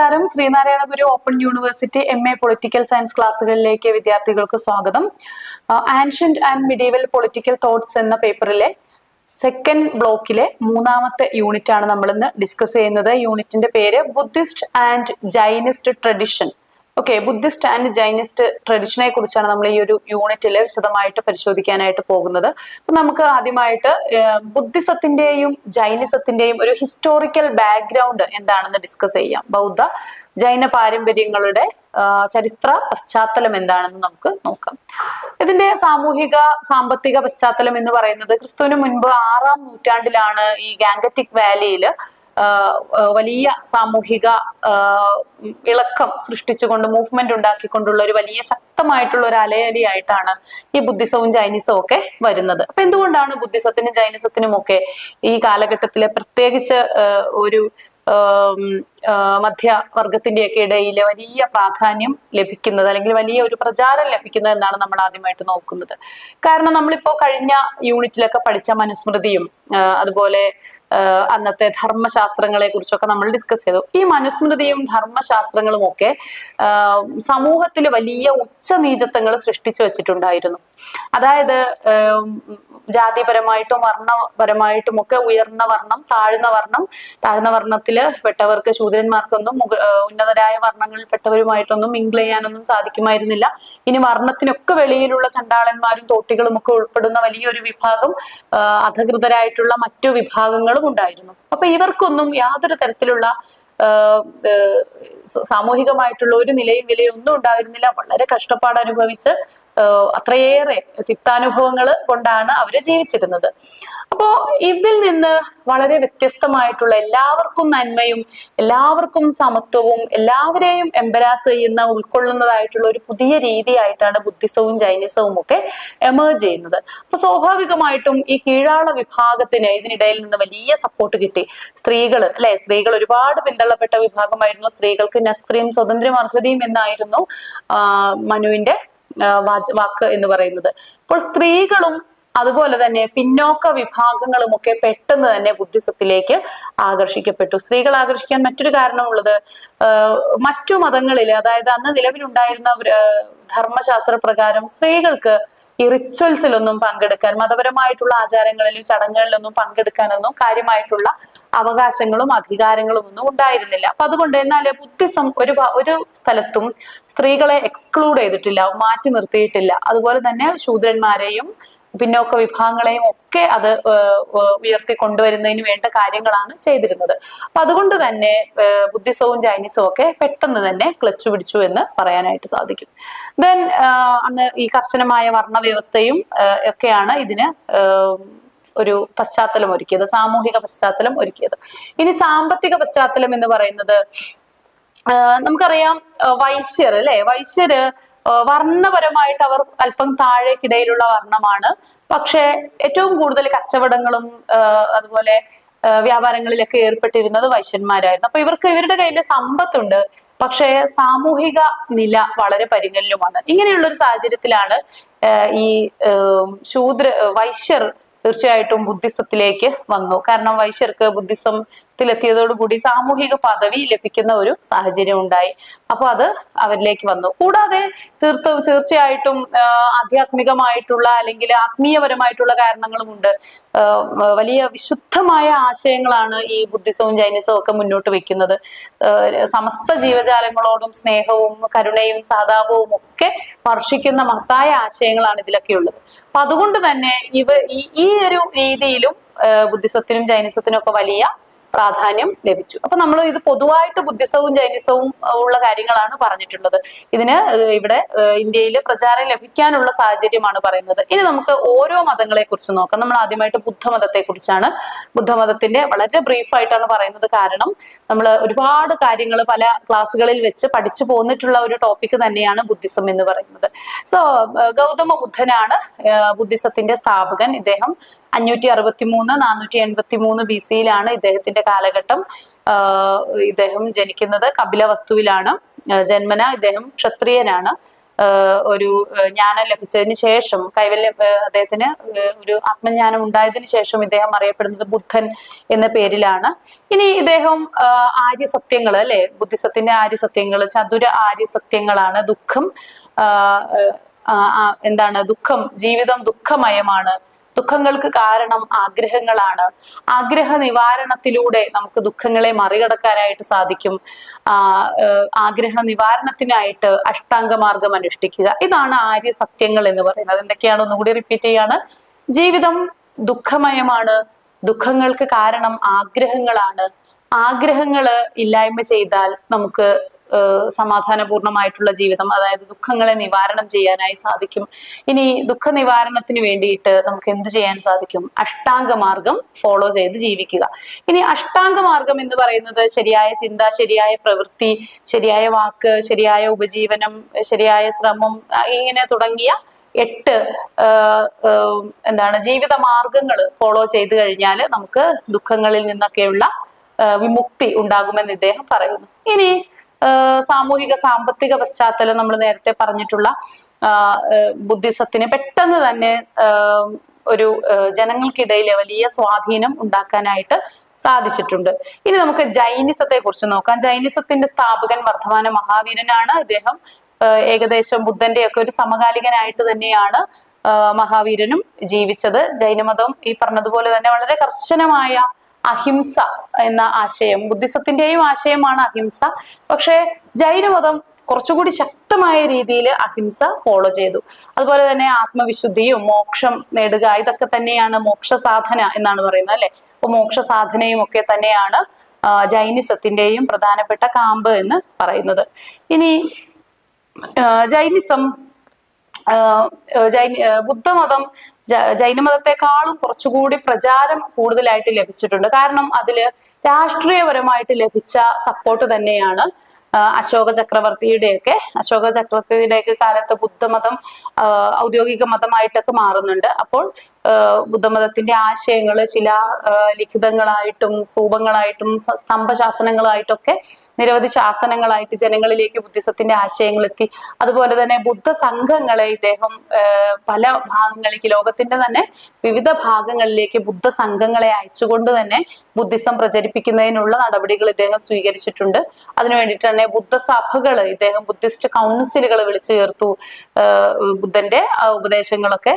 നമസ്കാരം. Sreenarayana Guru open university M A political science ക്ലാസ്സുകളിലേക്ക് വിദ്യാർത്ഥികൾക്ക് സ്വാഗതം. Ancient and medieval political thoughts എന്ന പേപ്പറിലെ സെക്കൻഡ് ബ്ലോക്കിലെ മൂന്നാമത്തെ യൂണിറ്റ് ആണ് നമ്മൾ ഇന്ന് ഡിസ്കസ് ചെയ്യുന്നത് യൂണിറ്റിന്റെ പേര് Buddhist and Jainist tradition okay Buddhist and Jainist ട്രഡിഷനെ കുറിച്ചാണ് നമ്മൾ ഈ ഒരു യൂണിറ്റിൽ വിശദമായിട്ട് പരിശോധിക്കാനായിട്ട് പോകുന്നത്. അപ്പൊ നമുക്ക് ആദ്യമായിട്ട് ബുദ്ധിസത്തിന്റെയും ജൈനിസത്തിന്റെയും ഒരു ഹിസ്റ്റോറിക്കൽ ബാക്ക്ഗ്രൗണ്ട് എന്താണെന്ന് ഡിസ്കസ് ചെയ്യാം. ബൗദ്ധ ജൈന പാരമ്പര്യങ്ങളുടെ ചരിത്ര പശ്ചാത്തലം എന്താണെന്ന് നമുക്ക് നോക്കാം. ഇതിന്റെ സാമൂഹിക സാമ്പത്തിക പശ്ചാത്തലം എന്ന് പറയുന്നത് ക്രിസ്തുവിന് മുൻപ് ആറാം നൂറ്റാണ്ടിലാണ് ഈ ഗാംഗറ്റിക് വാലിയിൽ വലിയ സാമൂഹിക ഇളക്കം സൃഷ്ടിച്ചുകൊണ്ട് മൂവ്മെന്റ് ഉണ്ടാക്കിക്കൊണ്ടുള്ള ഒരു വലിയ ശക്തമായിട്ടുള്ള ഒരു അലയടിയായിട്ടാണ് ഈ ബുദ്ധിസവും ജൈനിസവും ഒക്കെ വരുന്നത്. അപ്പൊ എന്തുകൊണ്ടാണ് ബുദ്ധിസത്തിനും ജൈനിസത്തിനും ഒക്കെ ഈ കാലഘട്ടത്തിലെ പ്രത്യേകിച്ച് ഒരു മധ്യവർഗത്തിന്റെയൊക്കെ ഇടയിൽ വലിയ പ്രാധാന്യം ലഭിക്കുന്നത് അല്ലെങ്കിൽ വലിയ ഒരു പ്രചാരം ലഭിക്കുന്നത് എന്നാണ് നമ്മൾ ആദ്യമായിട്ട് നോക്കുന്നത്. കാരണം നമ്മളിപ്പോ കഴിഞ്ഞ യൂണിറ്റിലൊക്കെ പഠിച്ച മനുസ്മൃതിയും അതുപോലെ അന്നത്തെ ധർമ്മശാസ്ത്രങ്ങളെ കുറിച്ചൊക്കെ നമ്മൾ ഡിസ്കസ് ചെയ്തു. ഈ മനുസ്മൃതിയും ധർമ്മശാസ്ത്രങ്ങളും ഒക്കെ സമൂഹത്തിൽ വലിയ ഉച്ചനീചത്വങ്ങൾ സൃഷ്ടിച്ചു വെച്ചിട്ടുണ്ടായിരുന്നു. അതായത് ജാതിപരമായിട്ടും വർണപരമായിട്ടും ഒക്കെ ഉയർന്ന വർണം താഴ്ന്ന വർണം താഴ്ന്ന വർണത്തിൽ പെട്ടവർക്ക് ശൂദ്രന്മാർക്കൊന്നും ഉന്നതരായ വർണങ്ങളിൽപ്പെട്ടവരുമായിട്ടൊന്നും മിങ്കിൾ ചെയ്യാനൊന്നും സാധിക്കുമായിരുന്നില്ല. ഇനി വർണത്തിനൊക്കെ വെളിയിലുള്ള ചണ്ടാളന്മാരും തോട്ടികളും ഒക്കെ ഉൾപ്പെടുന്ന വലിയൊരു വിഭാഗം അധികൃതരായിട്ടുള്ള മറ്റു വിഭാഗങ്ങളും ഉണ്ടായിരുന്നു. അപ്പൊ ഇവർക്കൊന്നും യാതൊരു തരത്തിലുള്ള സാമൂഹികമായിട്ടുള്ള ഒരു നിലയും വിലയും ഒന്നും ഉണ്ടായിരുന്നില്ല. വളരെ കഷ്ടപ്പാട് അനുഭവിച്ച് അത്രയേറെ തിക്താനുഭവങ്ങൾ കൊണ്ടാണ് അവർ ജീവിച്ചിരുന്നത്. അപ്പോ ഇതിൽ നിന്ന് വളരെ വ്യത്യസ്തമായിട്ടുള്ള എല്ലാവർക്കും നന്മയും എല്ലാവർക്കും സമത്വവും എല്ലാവരെയും എംബരാസ് ചെയ്യുന്ന ഉൾക്കൊള്ളുന്നതായിട്ടുള്ള ഒരു പുതിയ രീതിയായിട്ടാണ് ബുദ്ധിസവും ജൈനിസവും ഒക്കെ എമേർജ് ചെയ്യുന്നത്. അപ്പൊ സ്വാഭാവികമായിട്ടും ഈ കീഴാള വിഭാഗത്തിന് ഇതിനിടയിൽ നിന്ന് വലിയ സപ്പോർട്ട് കിട്ടി. സ്ത്രീകൾ അല്ലെ? സ്ത്രീകൾ ഒരുപാട് പിന്തള്ളപ്പെട്ട വിഭാഗമായിരുന്നു. സ്ത്രീകൾക്ക് നസ്ത്രീയും സ്വതന്ത്രം അർഹതയും എന്നായിരുന്നു മനുവിന്റെ വാക്ക് എന്ന് പറയുന്നത്. അപ്പോൾ സ്ത്രീകളും അതുപോലെ തന്നെ പിന്നോക്ക വിഭാഗങ്ങളും ഒക്കെ പെട്ടെന്ന് തന്നെ ബുദ്ധിസത്തിലേക്ക് ആകർഷിക്കപ്പെട്ടു. സ്ത്രീകൾ ആകർഷിക്കാൻ മറ്റൊരു കാരണമുള്ളത് മറ്റു മതങ്ങളിൽ അതായത് അന്ന് നിലവിലുണ്ടായിരുന്ന ധർമ്മശാസ്ത്ര പ്രകാരം സ്ത്രീകൾക്ക് ഈ റിച്വൽസിലൊന്നും പങ്കെടുക്കാൻ മതപരമായിട്ടുള്ള ആചാരങ്ങളിലും ചടങ്ങുകളിലൊന്നും പങ്കെടുക്കാനൊന്നും കാര്യമായിട്ടുള്ള അവകാശങ്ങളും അധികാരങ്ങളും ഒന്നും ഉണ്ടായിരുന്നില്ല. അപ്പൊ അതുകൊണ്ട് എന്നാൽ ബുദ്ധിസം ഒരു ഒരു സ്ഥലത്തും സ്ത്രീകളെ എക്സ്ക്ലൂഡ് ചെയ്തിട്ടില്ല മാറ്റി നിർത്തിയിട്ടില്ല. അതുപോലെ തന്നെ ശൂദ്രന്മാരെയും പിന്നോക്ക വിഭാഗങ്ങളെയും ഒക്കെ അത് ഉയർത്തി കൊണ്ടുവരുന്നതിന് വേണ്ട കാര്യങ്ങളാണ് ചെയ്തിരുന്നത്. അപ്പൊ അതുകൊണ്ട് തന്നെ ബുദ്ധിസവും ചൈനീസും ഒക്കെ പെട്ടെന്ന് തന്നെ ക്ലച്ച് പിടിച്ചു എന്ന് പറയാനായിട്ട് സാധിക്കും. ദെൻ അന്ന് ഈ കർശനമായ വർണവ്യവസ്ഥയും വ്യവസ്ഥയും ഒക്കെയാണ് ഇതിന് ഒരു പശ്ചാത്തലം ഒരുക്കിയത് സാമൂഹിക പശ്ചാത്തലം ഒരുക്കിയത്. ഇനി സാമ്പത്തിക പശ്ചാത്തലം എന്ന് പറയുന്നത് നമുക്കറിയാം വൈശ്യർ അല്ലെ? വൈശ്യര് വർണപരമായിട്ട് അവർ അല്പം താഴേക്കിടയിലുള്ള വർണമാണ്. പക്ഷെ ഏറ്റവും കൂടുതൽ കച്ചവടങ്ങളും അതുപോലെ വ്യാപാരങ്ങളിലൊക്കെ ഏർപ്പെട്ടിരുന്നത് വൈശ്യന്മാരായിരുന്നു. അപ്പൊ ഇവർക്ക് ഇവരുടെ കയ്യിൽ സമ്പത്തുണ്ട്. പക്ഷേ സാമൂഹിക നില വളരെ പരിഗണനയുമാണ് ഇങ്ങനെയുള്ള ഒരു സാഹചര്യത്തിലാണ് ഈ ശൂദ്ര വൈശ്യർ തീർച്ചയായിട്ടും ബുദ്ധിസത്തിലേക്ക് വന്നു. കാരണം വൈശ്യർക്ക് ബുദ്ധിസത്തിലെത്തിയതോടുകൂടി സാമൂഹിക പദവി ലഭിക്കുന്ന ഒരു സാഹചര്യം ഉണ്ടായി. അപ്പൊ അത് അവരിലേക്ക് വന്നു. കൂടാതെ തീർത്തും തീർച്ചയായിട്ടും ആധ്യാത്മികമായിട്ടുള്ള അല്ലെങ്കിൽ ആത്മീയപരമായിട്ടുള്ള കാരണങ്ങളും ഉണ്ട് വലിയ വിശുദ്ധമായ ആശയങ്ങളാണ് ഈ ബുദ്ധിസവും ജൈനിസവും ഒക്കെ മുന്നോട്ട് വെക്കുന്നത്. സമസ്ത ജീവജാലങ്ങളോടും സ്നേഹവും കരുണയും സഹതാപവും ഒക്കെ വർഷിക്കുന്ന മഹത്തായ ആശയങ്ങളാണ് ഇതിലൊക്കെ ഉള്ളത് അപ്പൊ അതുകൊണ്ട് തന്നെ ഇവ ഈ ഒരു രീതിയിലും ബുദ്ധിസത്തിനും ജൈനിസത്തിനും ഒക്കെ വലിയ പ്രാധാന്യം ലഭിച്ചു. അപ്പൊ നമ്മൾ ഇത് പൊതുവായിട്ട് ബുദ്ധിസവും ജൈനിസവും ഉള്ള കാര്യങ്ങളാണ് പറഞ്ഞിട്ടുള്ളത്. ഇതിന് ഇവിടെ ഇന്ത്യയിൽ പ്രചാരം ലഭിക്കാനുള്ള സാഹചര്യമാണ് പറയുന്നത്. ഇനി നമുക്ക് ഓരോ മതങ്ങളെ കുറിച്ച് നോക്കാം. നമ്മൾ ആദ്യമായിട്ട് ബുദ്ധമതത്തെ കുറിച്ചാണ് ബുദ്ധമതത്തിന്റെ വളരെ ബ്രീഫ് ആയിട്ടാണ് പറയുന്നത്. കാരണം നമ്മൾ ഒരുപാട് കാര്യങ്ങൾ പല ക്ലാസ്സുകളിൽ വെച്ച് പഠിച്ചു പോന്നിട്ടുള്ള ഒരു ടോപ്പിക് തന്നെയാണ് ബുദ്ധിസം എന്ന് പറയുന്നത്. സോ ഗൗതമ ബുദ്ധനാണ് ബുദ്ധിസത്തിന്റെ സ്ഥാപകൻ. ഇദ്ദേഹം അഞ്ഞൂറ്റി അറുപത്തി മൂന്ന് നാനൂറ്റി എൺപത്തി മൂന്ന് ബി സിയിലാണ് ഇദ്ദേഹത്തിന്റെ കാലഘട്ടം. ഇദ്ദേഹം ജനിക്കുന്നത് കപില വസ്തുവിലാണ്. ജന്മന ഇദ്ദേഹം ക്ഷത്രിയനാണ്. ഒരു ജ്ഞാനം ലഭിച്ചതിന് ശേഷം കൈവല്യം അദ്ദേഹത്തിന് ഒരു ആത്മജ്ഞാനം ഉണ്ടായതിനു ശേഷം ഇദ്ദേഹം അറിയപ്പെടുന്നത് ബുദ്ധൻ എന്ന പേരിലാണ്. ഇനി ഇദ്ദേഹം ആര്യസത്യങ്ങൾ അല്ലെ? ബുദ്ധിസത്തിന്റെ ആര്യസത്യങ്ങൾ ചതുര ആര്യസത്യങ്ങളാണ് ദുഃഖം. എന്താണ്? ദുഃഖം ജീവിതം ദുഃഖമയമാണ്. ദുഃഖങ്ങൾക്ക് കാരണം ആഗ്രഹങ്ങളാണ്. ആഗ്രഹ നിവാരണത്തിലൂടെ നമുക്ക് ദുഃഖങ്ങളെ മറികടക്കാനായിട്ട് സാധിക്കും. ആഗ്രഹ നിവാരണത്തിനായിട്ട് അഷ്ടാംഗ മാർഗം അനുഷ്ഠിക്കുക. ഇതാണ് ആര്യ സത്യങ്ങൾ എന്ന് പറയുന്നത്. എന്തൊക്കെയാണ് ഒന്നുകൂടി റിപ്പീറ്റ് ചെയ്യാണ്. ജീവിതം ദുഃഖമയമാണ്. ദുഃഖങ്ങൾക്ക് കാരണം ആഗ്രഹങ്ങളാണ്. ആഗ്രഹങ്ങൾ ഇല്ലായ്മ ചെയ്താൽ നമുക്ക് സമാധാനപൂർണമായിട്ടുള്ള ജീവിതം അതായത് ദുഃഖങ്ങളെ നിവാരണം ചെയ്യാനായി സാധിക്കും. ഇനി ദുഃഖ നിവാരണത്തിന് വേണ്ടിയിട്ട് നമുക്ക് എന്ത് ചെയ്യാൻ സാധിക്കും? അഷ്ടാംഗമാർഗം ഫോളോ ചെയ്ത് ജീവിക്കുക. ഇനി അഷ്ടാംഗമാർഗം എന്ന് പറയുന്നത് ശരിയായ ചിന്ത ശരിയായ പ്രവൃത്തി ശരിയായ വാക്ക് ശരിയായ ഉപജീവനം ശരിയായ ശ്രമം ഇങ്ങനെ തുടങ്ങിയ എട്ട് എന്താണ് ജീവിത മാർഗങ്ങൾ ഫോളോ ചെയ്ത് കഴിഞ്ഞാൽ നമുക്ക് ദുഃഖങ്ങളിൽ നിന്നൊക്കെയുള്ള വിമുക്തി ഉണ്ടാകുമെന്ന് ഇദ്ദേഹം പറയുന്നു. ഇനി സാമൂഹിക സാമ്പത്തിക പശ്ചാത്തലം നമ്മൾ നേരത്തെ പറഞ്ഞിട്ടുള്ള ബുദ്ധിസത്തിന് പെട്ടെന്ന് തന്നെ ഒരു ജനങ്ങൾക്കിടയിലെ വലിയ സ്വാധീനം ഉണ്ടാക്കാനായിട്ട് സാധിച്ചിട്ടുണ്ട്. ഇനി നമുക്ക് ജൈനിസത്തെ കുറിച്ച് നോക്കാം. ജൈനിസത്തിന്റെ സ്ഥാപകൻ വർദ്ധമാന മഹാവീരനാണ് അദ്ദേഹം. ഏകദേശം ബുദ്ധന്റെ ഒക്കെ ഒരു സമകാലികനായിട്ട് തന്നെയാണ് മഹാവീരനും ജീവിച്ചത്. ജൈനമതം ഈ പറഞ്ഞതുപോലെ തന്നെ വളരെ കർശനമായ അഹിംസ എന്ന ആശയം ബുദ്ധിസത്തിന്റെയും ആശയമാണ് അഹിംസ. പക്ഷേ ജൈനമതം കുറച്ചുകൂടി ശക്തമായ രീതിയിൽ അഹിംസ ഫോളോ ചെയ്തു. അതുപോലെ തന്നെ ആത്മവിശുദ്ധിയും മോക്ഷം നേടുക ഇതൊക്കെ തന്നെയാണ് മോക്ഷ സാധന എന്നാണ് പറയുന്നത് അല്ലെ? അപ്പൊ മോക്ഷ സാധനയും ഒക്കെ തന്നെയാണ് ജൈനിസത്തിന്റെയും പ്രധാനപ്പെട്ട കാമ്പ് എന്ന് പറയുന്നത്. ഇനി ജൈനിസം ജൈന ബുദ്ധമതം ജൈനമതത്തെക്കാളും കുറച്ചുകൂടി പ്രചാരം കൂടുതലായിട്ട് ലഭിച്ചിട്ടുണ്ട്. കാരണം അതിൽ രാഷ്ട്രീയപരമായിട്ട് ലഭിച്ച സപ്പോർട്ട് തന്നെയാണ് അശോക ചക്രവർത്തിയുടെയൊക്കെ. അശോക ചക്രവർത്തിയുടെയൊക്കെ കാലത്ത് ബുദ്ധമതം ഔദ്യോഗിക മതമായിട്ടൊക്കെ മാറുന്നുണ്ട്. അപ്പോൾ ബുദ്ധമതത്തിന്റെ ആശയങ്ങൾ ചില ലിഖിതങ്ങളായിട്ടും സ്തൂപങ്ങളായിട്ടും സ്തംഭശാസനങ്ങളായിട്ടൊക്കെ നിരവധി ശാസനങ്ങളായിട്ട് ജനങ്ങളിലേക്ക് ബുദ്ധിസത്തിന്റെ ആശയങ്ങൾ എത്തി അതുപോലെ തന്നെ ബുദ്ധ സംഘങ്ങളെ ഇദ്ദേഹം പല ഭാഗങ്ങളിലേക്ക് ലോകത്തിന്റെ തന്നെ വിവിധ ഭാഗങ്ങളിലേക്ക് ബുദ്ധ സംഘങ്ങളെ അയച്ചുകൊണ്ട് തന്നെ ബുദ്ധിസം പ്രചരിപ്പിക്കുന്നതിനുള്ള നടപടികൾ ഇദ്ദേഹം സ്വീകരിച്ചിട്ടുണ്ട്. അതിനു വേണ്ടിയിട്ട് തന്നെ ബുദ്ധ സഭകൾ ഇദ്ദേഹം ബുദ്ധിസ്റ്റ് കൗൺസിലുകൾ വിളിച്ചു ചേർത്തു. ബുദ്ധന്റെ ഉപദേശങ്ങളൊക്കെ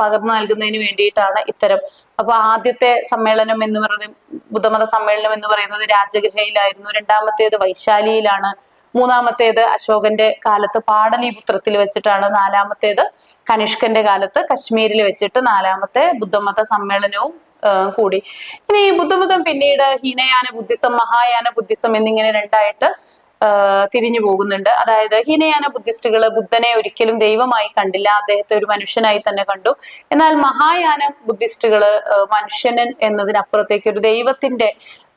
പകർന്നു നൽകുന്നതിന് വേണ്ടിയിട്ടാണ് ഇത്തരം. അപ്പൊ ആദ്യത്തെ സമ്മേളനം എന്ന് പറയുന്നത് ബുദ്ധമത സമ്മേളനം എന്ന് പറയുന്നത് രാജഗൃഹയിലായിരുന്നു. രണ്ടാമത്തേത് വൈശാലിയിലാണ്. മൂന്നാമത്തേത് അശോകന്റെ കാലത്ത് പാടലീപുത്രത്തിൽ വെച്ചിട്ടാണ്. നാലാമത്തേത് കനിഷ്കന്റെ കാലത്ത് കശ്മീരിൽ വെച്ചിട്ട് നാലാമത്തെ ബുദ്ധമത സമ്മേളനവും കൂടി. ഇനി ബുദ്ധമതം പിന്നീട് ഹീനയാന ബുദ്ധിസം മഹായാന ബുദ്ധിസം എന്നിങ്ങനെ രണ്ടായിട്ട് തിരിഞ്ഞു പോകുന്നുണ്ട്. അതായത് ഹീനയാന ബുദ്ധിസ്റ്റുകൾ ബുദ്ധനെ ഒരിക്കലും ദൈവമായി കണ്ടില്ല അദ്ദേഹത്തെ ഒരു മനുഷ്യനായി തന്നെ കണ്ടു. എന്നാൽ മഹായാന ബുദ്ധിസ്റ്റുകൾ മനുഷ്യനൻ എന്നതിനപ്പുറത്തേക്ക് ഒരു ദൈവത്തിന്റെ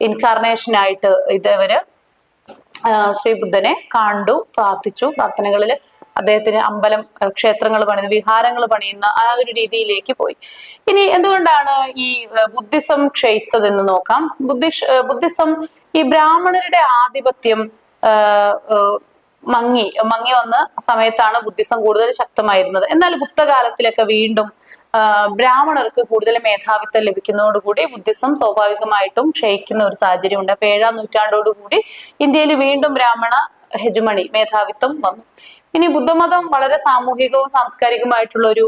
ഇൻകാർണേഷനായിട്ട് ഇതവര് ശ്രീ ബുദ്ധനെ കണ്ടു പ്രാർത്ഥിച്ചു. പ്രാർത്ഥനകളിൽ അദ്ദേഹത്തിന് അമ്പലം ക്ഷേത്രങ്ങൾ പണിയുന്ന വിഹാരങ്ങൾ പണിയുന്ന ആ ഒരു രീതിയിലേക്ക് പോയി. ഇനി എന്തുകൊണ്ടാണ് ഈ ബുദ്ധിസം ക്ഷയിച്ചതെന്ന് നോക്കാം. ബുദ്ധിഷ് ആ, ബുദ്ധിസം ഈ ബ്രാഹ്മണരുടെ ആധിപത്യം മങ്ങി മങ്ങി വന്ന സമയത്താണ് ബുദ്ധിസം കൂടുതൽ ശക്തമായിരുന്നത്. എന്നാൽ ഗുപ്തകാലത്തിലൊക്കെ വീണ്ടും ബ്രാഹ്മണർക്ക് കൂടുതൽ മേധാവിത്വം ലഭിക്കുന്നതോടുകൂടി ബുദ്ധിസം സ്വാഭാവികമായിട്ടും ക്ഷയിക്കുന്ന ഒരു സാഹചര്യം ഉണ്ട് അപ്പൊ ഏഴാം നൂറ്റാണ്ടോടുകൂടി ഇന്ത്യയിൽ വീണ്ടും ബ്രാഹ്മണ ഹെജുമണി മേധാവിത്വം വന്നു. ഇനി ബുദ്ധമതം വളരെ സാമൂഹികവും സാംസ്കാരികവുമായിട്ടുള്ള ഒരു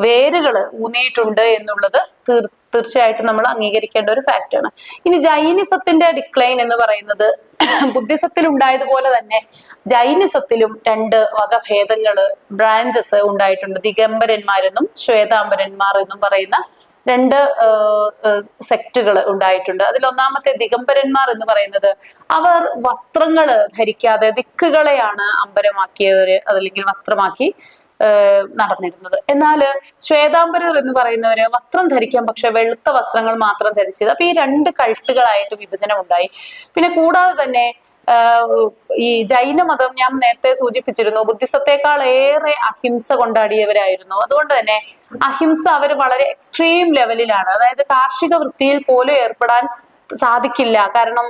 വേരുകൾ ഊന്നിയിട്ടുണ്ട് എന്നുള്ളത് തീർ തീർച്ചയായിട്ടും നമ്മൾ അംഗീകരിക്കേണ്ട ഒരു ഫാക്റ്റാണ് ഇനി ജൈനിസത്തിന്റെ ഡിക്ലൈൻ എന്ന് പറയുന്നത് ബുദ്ധിസത്തിൽ ഉണ്ടായതുപോലെ തന്നെ ജൈനിസത്തിലും രണ്ട് വകഭേദങ്ങൾ ബ്രാഞ്ചസ് ഉണ്ടായിട്ടുണ്ട്. ദിഗംബരന്മാരെന്നും ശ്വേതാംബരന്മാർ എന്നും പറയുന്ന രണ്ട് സെക്റ്റുകൾ ഉണ്ടായിട്ടുണ്ട്. അതിൽ ഒന്നാമത്തെ ദിഗംബരന്മാർ എന്ന് പറയുന്നത് അവർ വസ്ത്രങ്ങൾ ധരിക്കാതെ ദിക്കുകളെയാണ് അമ്പരമാക്കിയവര് അതല്ലെങ്കിൽ വസ്ത്രമാക്കി നടന്നിരുന്നത്. എന്നാൽ ശ്വേതാംബരർ എന്ന് പറയുന്നവര് വസ്ത്രം ധരിക്കാം പക്ഷെ വെളുത്ത വസ്ത്രങ്ങൾ മാത്രം ധരിച്ചത്. അപ്പൊ ഈ രണ്ട് കൾട്ടുകളായിട്ട് വിഭജനം ഉണ്ടായി പിന്നെ കൂടാതെ തന്നെ ഈ ജൈനമതം ഞാൻ നേരത്തെ സൂചിപ്പിച്ചിരുന്നു. ബുദ്ധിസത്തെക്കാൾ ഏറെ അഹിംസ കൊണ്ടാടിയവരായിരുന്നു. അതുകൊണ്ട് തന്നെ അഹിംസ അവർ വളരെ എക്സ്ട്രീം ലെവലിലാണ് അതായത് കാർഷിക വൃത്തിയിൽ പോലും ഏർപ്പെടാൻ സാധിക്കില്ല. കാരണം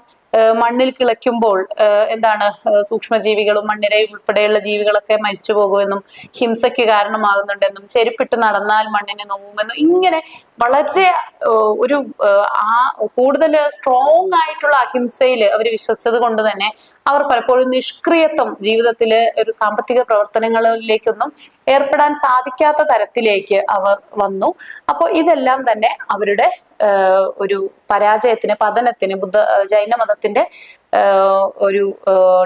മണ്ണിൽ കിളയ്ക്കുമ്പോൾ എന്താണ് സൂക്ഷ്മജീവികളും മണ്ണിരയിൽ ഉൾപ്പെടെയുള്ള ജീവികളൊക്കെ മരിച്ചു പോകുമെന്നും ഹിംസയ്ക്ക് കാരണമാകുന്നുണ്ടെന്നും ചെരുപ്പിട്ട് നടന്നാൽ മണ്ണിനെ നോവുമെന്നും ഇങ്ങനെ വളരെ ഒരു ആ കൂടുതൽ സ്ട്രോങ് ആയിട്ടുള്ള അഹിംസയിൽ അവർ വിശ്വസിച്ചത് കൊണ്ട് തന്നെ അവർ പലപ്പോഴും നിഷ്ക്രിയത്വം ജീവിതത്തിലെ ഒരു സാമ്പത്തിക പ്രവർത്തനങ്ങളിലേക്കൊന്നും ഏർപ്പെടാൻ സാധിക്കാത്ത തരത്തിലേക്ക് അവർ വന്നു. അപ്പോൾ ഇതെല്ലാം തന്നെ അവരുടെ ഒരു പരാജയത്തിന് പതനത്തിന് ബുദ്ധ ജൈന മതത്തിന്റെ ആഹ് ഒരു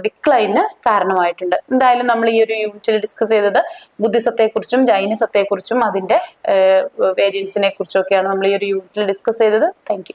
ഡിക്ലൈന് കാരണമായിട്ടുണ്ട്. എന്തായാലും നമ്മൾ ഈ ഒരു യൂണിറ്റിൽ ഡിസ്കസ് ചെയ്തത് ബുദ്ധിസത്തെക്കുറിച്ചും കുറിച്ചും ജൈനിസത്തെ കുറിച്ചും അതിന്റെ വേരിയൻസിനെ കുറിച്ചും ഒക്കെയാണ് നമ്മൾ ഈ ഒരു യൂണിറ്റിൽ ഡിസ്കസ് ചെയ്തത്. താങ്ക്